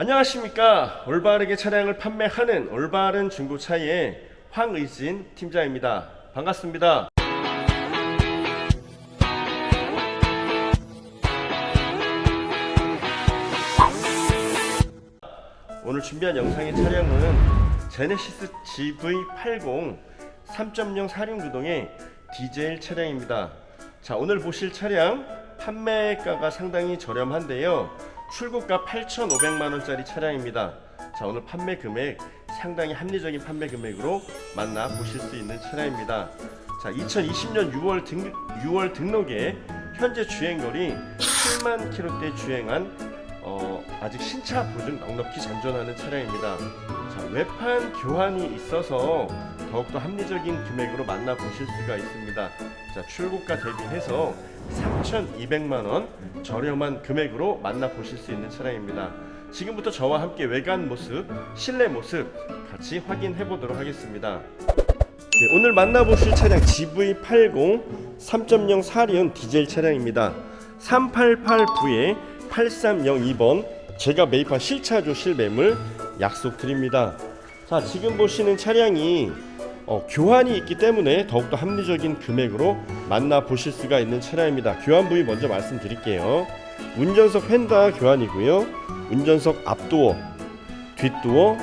안녕하십니까 올바르게 차량을 판매하는 올바른 중고차의 황의진 팀장입니다 반갑습니다 오늘 준비한 영상의 차량은 제네시스 GV80 3.0 사륜구동의 디젤 차량입니다. 자, 오늘 보실 차량 판매가가 상당히 저렴한데요. 출고가 8,500만 원짜리 차량입니다. 자, 오늘 판매 금액 상당히 합리적인 판매 금액으로 만나 보실 수 있는 차량입니다. 자, 2020년 6월 등 6월 등록에 현재 주행거리 7만 킬로대 주행한 어, 아직 신차 보증 넉넉히 잔존하는 차량입니다. 자, 외판 교환이 있어서 더욱더 합리적인 금액으로 만나 보실 수가 있습니다. 자, 출고가 대비해서 3,200만 원 저렴한 금액으로 만나 보실 수 있는 차량입니다. 지금부터 저와 함께 외관 모습, 실내 모습 같이 확인해 보도록 하겠습니다. 네, 오늘 만나보실 차량 GV80 3.0 사륜 디젤 차량입니다. 3889에 8302번 제가 매입한 실차조 실매물 약속드립니다. 자 지금 보시는 차량이 어, 교환이 있기 때문에 더욱더 합리적인 금액으로 만나 보실 수가 있는 차량입니다. 교환 부위 먼저 말씀드릴게요. 운전석 휀다 교환이고요. 운전석 앞도어, 뒷도어,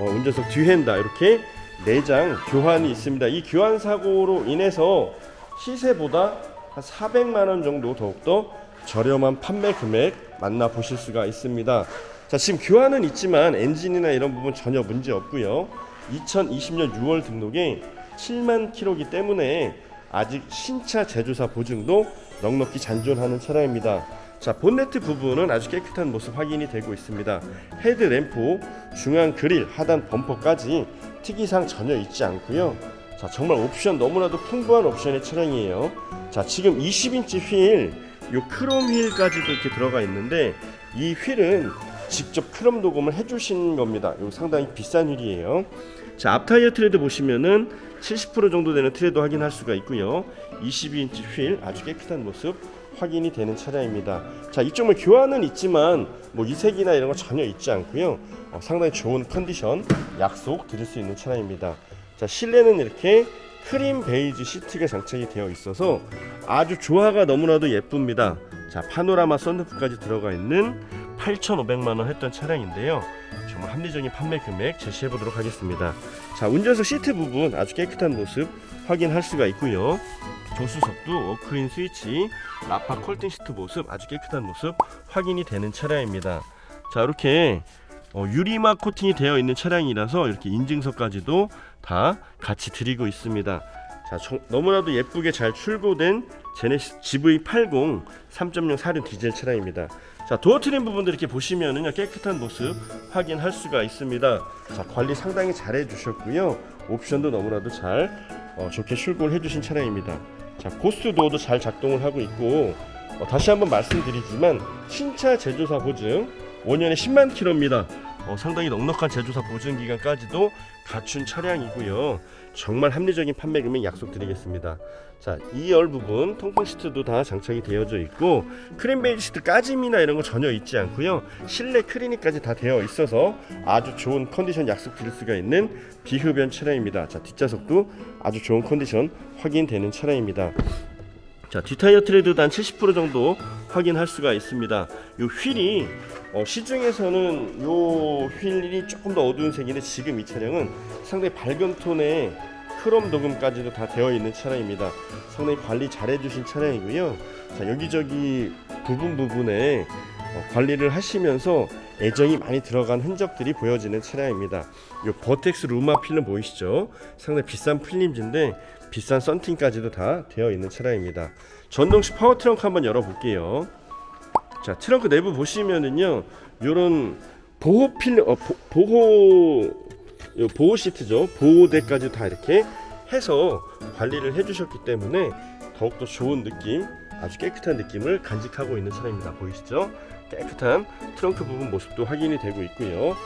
어, 운전석 뒤핸다 이렇게 내장 교환이 있습니다. 이 교환 사고로 인해서 시세보다 한 400만 원 정도 더욱더 저렴한 판매 금액 만나 보실 수가 있습니다. 자, 지금 교환은 있지만 엔진이나 이런 부분 전혀 문제 없고요. 2020년 6월 등록에 7만 킬로기 때문에 아직 신차 제조사 보증도 넉넉히 잔존하는 차량입니다. 자, 본네트 부분은 아주 깨끗한 모습 확인이 되고 있습니다. 헤드 램프, 중앙 그릴, 하단 범퍼까지 특이사항 전혀 있지 않고요. 자, 정말 옵션 너무나도 풍부한 옵션의 차량이에요. 자, 지금 20인치 휠, 요 크롬 휠까지도 이렇게 들어가 있는데 이 휠은 직접 크롬 도금을 해주신 겁니다. 요 상당히 비싼 휠이에요. 자, 앞 타이어 트레드 보시면은 70% 정도 되는 트레드 확인할 수가 있고요. 22인치 휠 아주 깨끗한 모습 확인이 되는 차량입니다. 자, 이쪽은 교환은 있지만 뭐 이색이나 이런 거 전혀 있지 않고요. 어, 상당히 좋은 컨디션 약속 드릴 수 있는 차량입니다. 자, 실내는 이렇게 크림 베이지 시트가 장착이 되어 있어서 아주 조화가 너무나도 예쁩니다. 자, 파노라마 썬루프까지 들어가 있는 8,500만 원 했던 차량인데요. 정말 합리적인 판매 금액 제시해 보도록 하겠습니다. 자, 운전석 시트 부분 아주 깨끗한 모습 확인할 수가 있고요. 조수석도 워크인 스위치, 라파 컬팅 시트 모습 아주 깨끗한 모습 확인이 되는 차량입니다. 자, 이렇게 어, 유리막 코팅이 되어 있는 차량이라서 이렇게 인증서까지도 다 같이 드리고 있습니다. 자, 정- 너무나도 예쁘게 잘 출고된 제네시스 GV80 3.0 사륜 디젤 차량입니다. 자, 도어 트림 부분들 이렇게 보시면은요 깨끗한 모습 확인할 수가 있습니다. 자, 관리 상당히 잘 해주셨고요. 옵션도 너무나도 잘 어, 좋게 출고를 해주신 차량입니다. 자, 고스트 도어도 잘 작동을 하고 있고 어, 다시 한번 말씀드리지만 신차 제조사 보증 5년에 10만 킬로입니다. 어, 상당히 넉넉한 제조사 보증 기간까지도 갖춘 차량이고요. 정말 합리적인 판매 금액 약속드리겠습니다. 자, 2열 부분 통풍 시트도 다 장착이 되어져 있고 크림 베이지 시트 까짐이나 이런 거 전혀 있지 않고요. 실내 크리닉까지 다 되어 있어서 아주 좋은 컨디션 약속드릴 수가 있는 비흡연 차량입니다. 자, 뒷좌석도 아주 좋은 컨디션 확인되는 차량입니다. 자 뒷타이어 트레드도 한 70% 정도 확인할 수가 있습니다. 요 휠이 어, 시중에서는 요 휠이 조금 더 어두운 색인데 지금 이 차량은 상당히 밝은 톤의 크롬 도금까지도 다 되어 있는 차량입니다. 상당히 관리 잘 해주신 차량이고요. 자 여기저기 부분 부분에 어, 관리를 하시면서 애정이 많이 들어간 흔적들이 보여지는 차량입니다. 요 버텍스 루마 필름 보이시죠? 상당히 비싼 필름인데 비싼 썬팅까지도 다 되어 있는 차량입니다. 전동식 파워 트렁크 한번 열어볼게요. 자 트렁크 내부 보시면은요, 요런 보호 필름, 어, 보, 보호 요 보호 시트죠. 보호대까지 다 이렇게 해서 관리를 해주셨기 때문에 더욱더 좋은 느낌, 아주 깨끗한 느낌을 간직하고 있는 차량입니다. 보이시죠? 깨끗한 트렁크 부분 모습도 확인이 되고 있고요. 요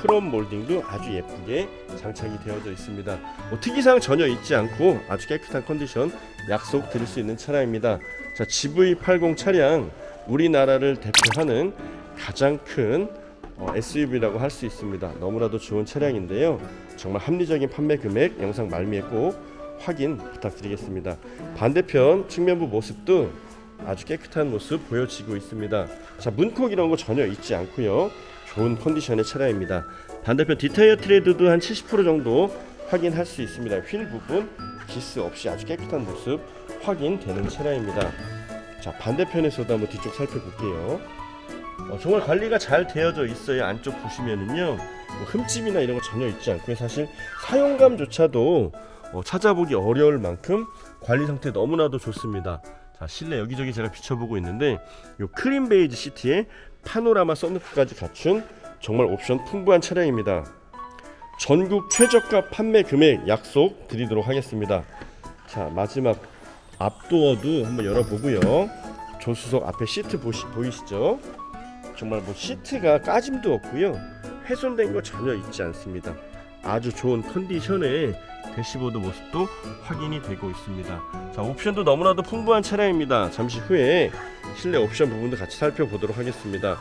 크롬 몰딩도 아주 예쁘게 장착이 되어져 있습니다. 뭐 특이사항 전혀 있지 않고 아주 깨끗한 컨디션 약속 드릴 수 있는 차량입니다. 자, GV80 차량 우리나라를 대표하는 가장 큰 어, SUV라고 할 수 있습니다. 너무나도 좋은 차량인데요. 정말 합리적인 판매 금액 영상 말미에 꼭 확인 부탁드리겠습니다. 반대편 측면부 모습도 아주 깨끗한 모습 보여지고 있습니다. 자 문콕 이런 거 전혀 있지 않고요. 좋은 컨디션의 차량입니다. 반대편 디타이어 트레드도 한 70% 정도 확인할 수 있습니다. 휠 부분 기스 없이 아주 깨끗한 모습 확인되는 차량입니다. 자 반대편에서도 한번 뒤쪽 살펴볼게요. 어, 정말 관리가 잘 되어져 있어요. 안쪽 보시면은요, 뭐 흠집이나 이런 거 전혀 있지 않고요. 사실 사용감조차도 어, 찾아보기 어려울 만큼 관리 상태 너무나도 좋습니다. 자 실내 여기저기 제가 비춰보고 있는데 요 크림 베이지 시트에 파노라마 썬루프까지 갖춘 정말 옵션 풍부한 차량입니다. 전국 최저가 판매 금액 약속 드리도록 하겠습니다. 자 마지막 앞도어도 한번 열어보고요. 조수석 앞에 시트 보시, 보이시죠? 정말 뭐 시트가 까짐도 없고요. 훼손된 거 전혀 있지 않습니다. 아주 좋은 컨디션의 대시보드 모습도 확인이 되고 있습니다. 자 옵션도 너무나도 풍부한 차량입니다. 잠시 후에 실내 옵션 부분도 같이 살펴보도록 하겠습니다.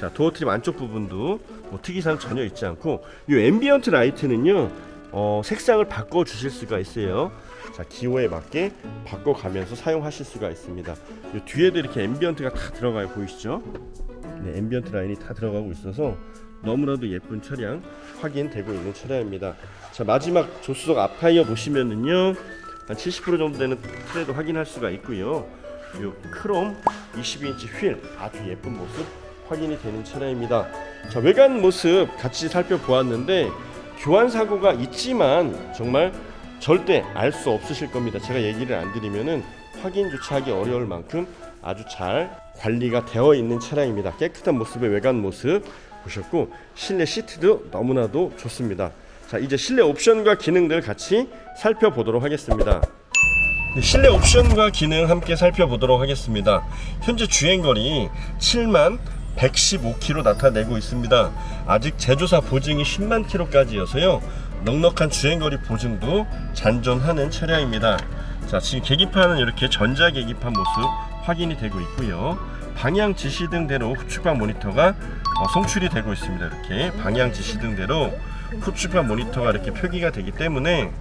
자 도어 트림 안쪽 부분도 뭐 특이사항 전혀 있지 않고 이 앰비언트 라이트는요 어, 색상을 바꿔 주실 수가 있어요. 자 기호에 맞게 바꿔 가면서 사용하실 수가 있습니다. 이 뒤에도 이렇게 앰비언트가 다 들어가요 보이시죠? 네, 앰비언트 라인이 다 들어가고 있어서 너무나도 예쁜 차량 확인되고 있는 차량입니다. 자 마지막 조수석 앞 타이어 보시면은요 한 70% 정도 되는 트레도 확인할 수가 있고요. 요 크롬 22인치 휠 아주 예쁜 모습 확인이 되는 차량입니다. 자 외관 모습 같이 살펴보았는데 교환 사고가 있지만 정말 절대 알 수 없으실 겁니다. 제가 얘기를 안 드리면은 확인조차 하기 어려울 만큼 아주 잘 관리가 되어 있는 차량입니다. 깨끗한 모습의 외관 모습 보셨고 실내 시트도 너무나도 좋습니다. 자 이제 실내 옵션과 기능들 같이 살펴보도록 하겠습니다. 네, 실내 옵션과 기능 함께 살펴보도록 하겠습니다. 현재 주행거리 7만 115km 나타내고 있습니다. 아직 제조사 보증이 10만 km까지여서요. 넉넉한 주행거리 보증도 잔존하는 차량입니다. 자, 지금 계기판은 이렇게 전자 계기판 모습 확인이 되고 있고요. 방향 지시등대로 후측방 모니터가 어, 송출이 되고 있습니다. 이렇게 방향 지시 등대로 후측방 모니터가 이렇게 표기가 되기 때문에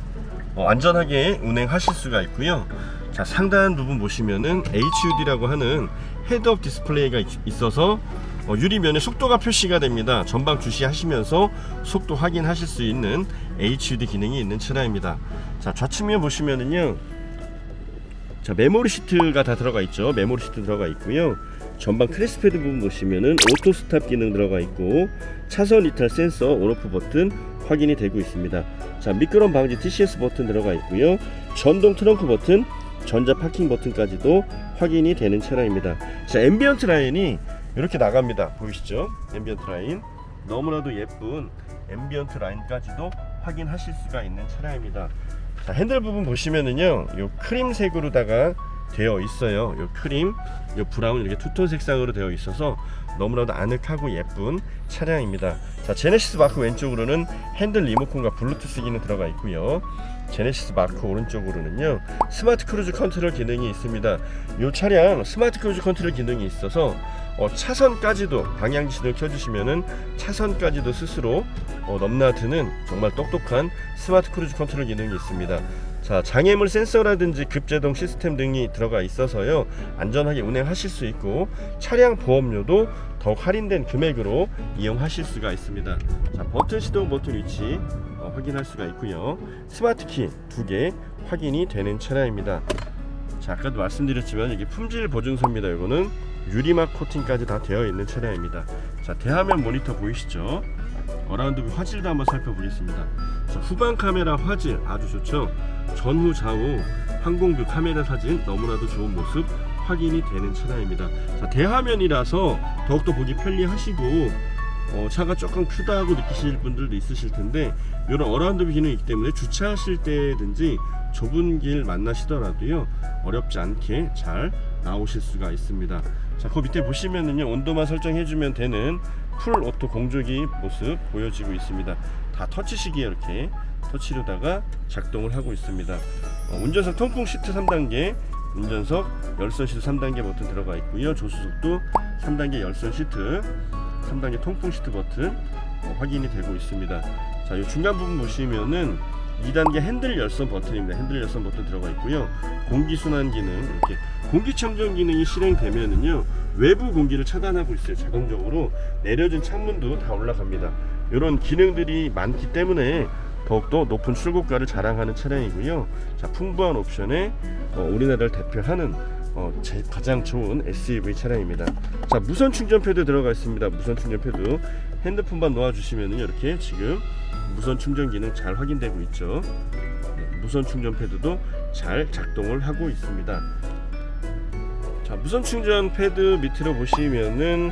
어, 안전하게 운행하실 수가 있고요. 자 상단 부분 보시면은 HUD라고 하는 헤드업 디스플레이가 있- 있어서 어, 유리면에 속도가 표시가 됩니다. 전방 주시하시면서 속도 확인하실 수 있는 HUD 기능이 있는 차량입니다. 자 좌측면 보시면은요. 자 메모리 시트가 다 들어가 있죠. 메모리 시트 들어가 있고요. 전방 크레스패드 부분 보시면은 오토 스탑 기능 들어가 있고 차선 이탈 센서 온오프 버튼 확인이 되고 있습니다. 자 미끄럼 방지 TCS 버튼 들어가 있고요. 전동 트렁크 버튼, 전자 파킹 버튼까지도 확인이 되는 차량입니다. 자 앰비언트 라인이 이렇게 나갑니다. 보이시죠? 앰비언트 라인 너무나도 예쁜 앰비언트 라인까지도 확인하실 수가 있는 차량입니다. 자, 핸들 부분 보시면은요, 요 크림색으로다가 되어 있어요. 요 크림, 요 브라운 이렇게 투톤 색상으로 되어 있어서 너무나도 아늑하고 예쁜 차량입니다. 자, 제네시스 마크 왼쪽으로는 핸들 리모컨과 블루투스 기능 들어가 있고요. 제네시스 마크 오른쪽으로는요 스마트 크루즈 컨트롤 기능이 있습니다. 이 차량 스마트 크루즈 컨트롤 기능이 있어서 어, 차선까지도 방향 지시를 켜주시면은 차선까지도 스스로 어, 넘나드는 정말 똑똑한 스마트 크루즈 컨트롤 기능이 있습니다. 자 장애물 센서라든지 급제동 시스템 등이 들어가 있어서요 안전하게 운행하실 수 있고 차량 보험료도 더욱 할인된 금액으로 이용하실 수가 있습니다. 자 버튼 시동 버튼 위치 어, 확인할 수가 있고요 스마트 키 두 개 확인이 되는 차량입니다. 자 아까도 말씀드렸지만 이게 품질 보증서입니다. 이거는 유리막 코팅까지 다 되어 있는 차량입니다. 자 대화면 모니터 보이시죠? 어라운드 뷰 화질도 한번 살펴보겠습니다. 자, 후방 카메라 화질 아주 좋죠. 전후 좌우 항공뷰 카메라 사진 너무나도 좋은 모습 확인이 되는 차량입니다. 자, 대화면이라서 더욱더 보기 편리하시고 어, 차가 조금 크다고 느끼실 분들도 있으실 텐데 이런 어라운드 뷰 기능이 있기 때문에 주차하실 때든지 좁은 길 만나시더라도요 어렵지 않게 잘 나오실 수가 있습니다. 자, 그 밑에 보시면은요 온도만 설정해주면 되는 풀 오토 공조기 모습 보여지고 있습니다. 다 터치식이에 이렇게 터치로다가 작동을 하고 있습니다. 어, 운전석 통풍 시트 3단계, 운전석 열선 시트 3단계 버튼 들어가 있고요. 조수석도 3단계 열선 시트. 3단계 통풍 시트 버튼 어, 확인이 되고 있습니다. 자, 이 중간 부분 보시면은 2단계 핸들 열선 버튼입니다. 핸들 열선 버튼 들어가 있고요. 공기 순환 기능 이렇게 공기청정 기능이 실행되면은요 외부 공기를 차단하고 있어요. 자동적으로 내려진 창문도 다 올라갑니다. 이런 기능들이 많기 때문에 더욱더 높은 출고가를 자랑하는 차량이고요. 자 풍부한 옵션에 어, 우리나라를 대표하는 어, 제 가장 좋은 SUV 차량입니다. 자 무선 충전 패드 들어가 있습니다. 무선 충전 패드 핸드폰만 놓아주시면 이렇게 지금 무선 충전 기능 잘 확인되고 있죠. 네, 무선 충전 패드도 잘 작동을 하고 있습니다. 자 무선 충전 패드 밑으로 보시면은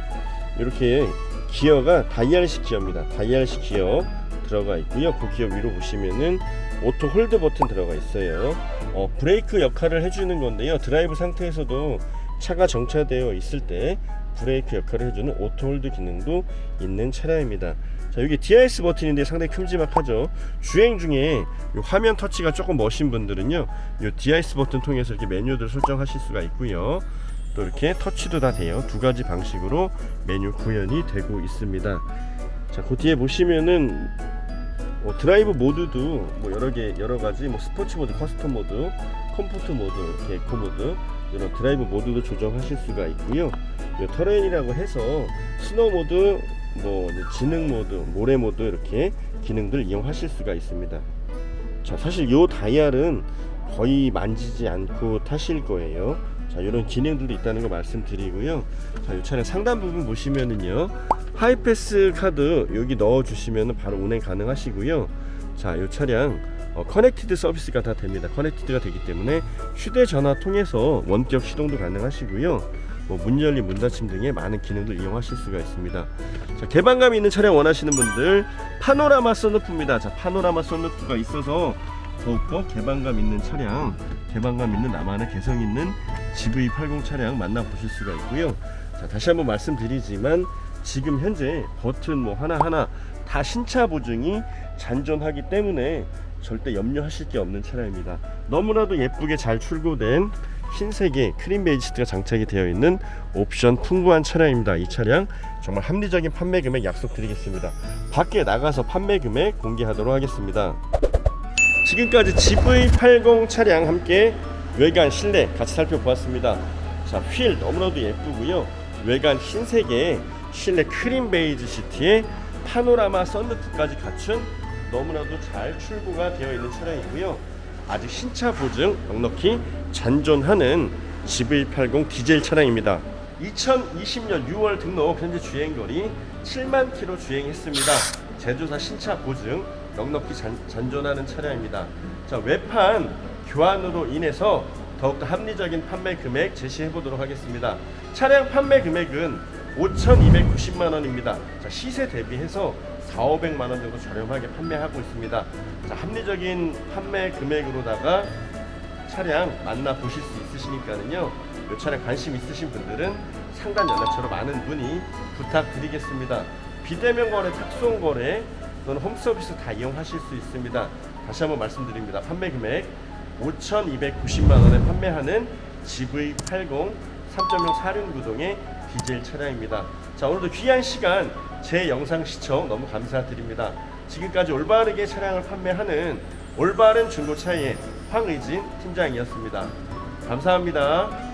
이렇게 기어가 다이얼식 기어입니다. 다이얼식 기어 들어가 있고요. 그 기어 위로 보시면은 오토 홀드 버튼 들어가 있어요. 어, 브레이크 역할을 해주는 건데요. 드라이브 상태에서도 차가 정차되어 있을 때 브레이크 역할을 해주는 오토 홀드 기능도 있는 차량입니다. 자 여기 DRS 버튼인데 상당히 큼지막하죠. 주행 중에 요 화면 터치가 조금 멋진 분들은요, 요 DRS 버튼 통해서 이렇게 메뉴들 설정하실 수가 있고요. 또 이렇게 터치도 다 돼요. 두 가지 방식으로 메뉴 구현이 되고 있습니다. 자, 그 뒤에 보시면은 뭐 드라이브 모드도 뭐 여러 개 여러 가지 뭐 스포츠 모드, 커스텀 모드, 컴포트 모드, 이렇게 에코 모드 이런 드라이브 모드도 조정하실 수가 있고요. 요 터렌이라고 해서 스노우 모드, 뭐 지능 모드, 모래 모드 이렇게 기능들 이용하실 수가 있습니다. 자, 사실 요 다이얼은 거의 만지지 않고 타실 거예요. 자, 이런 기능들도 있다는 거 말씀드리고요. 자, 이 차량 상단 부분 보시면은요. 하이패스 카드 여기 넣어 주시면 바로 운행 가능하시고요. 자, 이 차량 어, 커넥티드 서비스가 다 됩니다. 커넥티드가 되기 때문에 휴대전화 통해서 원격 시동도 가능하시고요. 뭐문 열림, 문 닫힘 등의 많은 기능들 이용하실 수가 있습니다. 자, 개방감 있는 차량 원하시는 분들 파노라마 선루프입니다. 자, 파노라마 선루프가 있어서 더욱더 개방감 있는 차량, 개방감 있는 나만의 개성 있는 GV80 차량 만나보실 수가 있고요. 자, 다시 한번 말씀드리지만 지금 현재 버튼 뭐 하나하나 다 신차 보증이 잔존하기 때문에 절대 염려하실 게 없는 차량입니다. 너무나도 예쁘게 잘 출고된 흰색의 크림 베이지 시트가 장착이 되어 있는 옵션 풍부한 차량입니다. 이 차량 정말 합리적인 판매 금액 약속드리겠습니다. 밖에 나가서 판매 금액 공개하도록 하겠습니다. 지금까지 GV80 차량 함께 외관 실내 같이 살펴보았습니다. 자, 휠 너무나도 예쁘고요. 외관 흰색의 실내 크림 베이지 시트에 파노라마 썬루프까지 갖춘 너무나도 잘 출고가 되어 있는 차량이고요. 아직 신차 보증 넉넉히 잔존하는 GV80 디젤 차량입니다. 2020년 6월 등록 현재 주행거리 7만 킬로 주행했습니다. 제조사 신차 보증 넉넉히 잔, 잔존하는 차량입니다. 자 외판 교환으로 인해서 더욱더 합리적인 판매 금액 제시해 보도록 하겠습니다. 차량 판매 금액은 5,290만 원입니다. 자, 시세 대비해서 4, 500만 원 정도 저렴하게 판매하고 있습니다. 자, 합리적인 판매 금액으로다가 차량 만나 보실 수 있으시니까는요. 이 차량 관심 있으신 분들은 상단 연락처로 많은 문의 부탁드리겠습니다. 비대면 거래, 탁송 거래 또는 홈 서비스 다 이용하실 수 있습니다. 다시 한번 말씀드립니다. 판매 금액 5,290만 원에 판매하는 GV80 3.0 사륜구동의 디젤 차량입니다. 자 오늘도 귀한 시간 제 영상 시청 너무 감사드립니다. 지금까지 올바르게 차량을 판매하는 올바른 중고차의 황의진 팀장이었습니다. 감사합니다.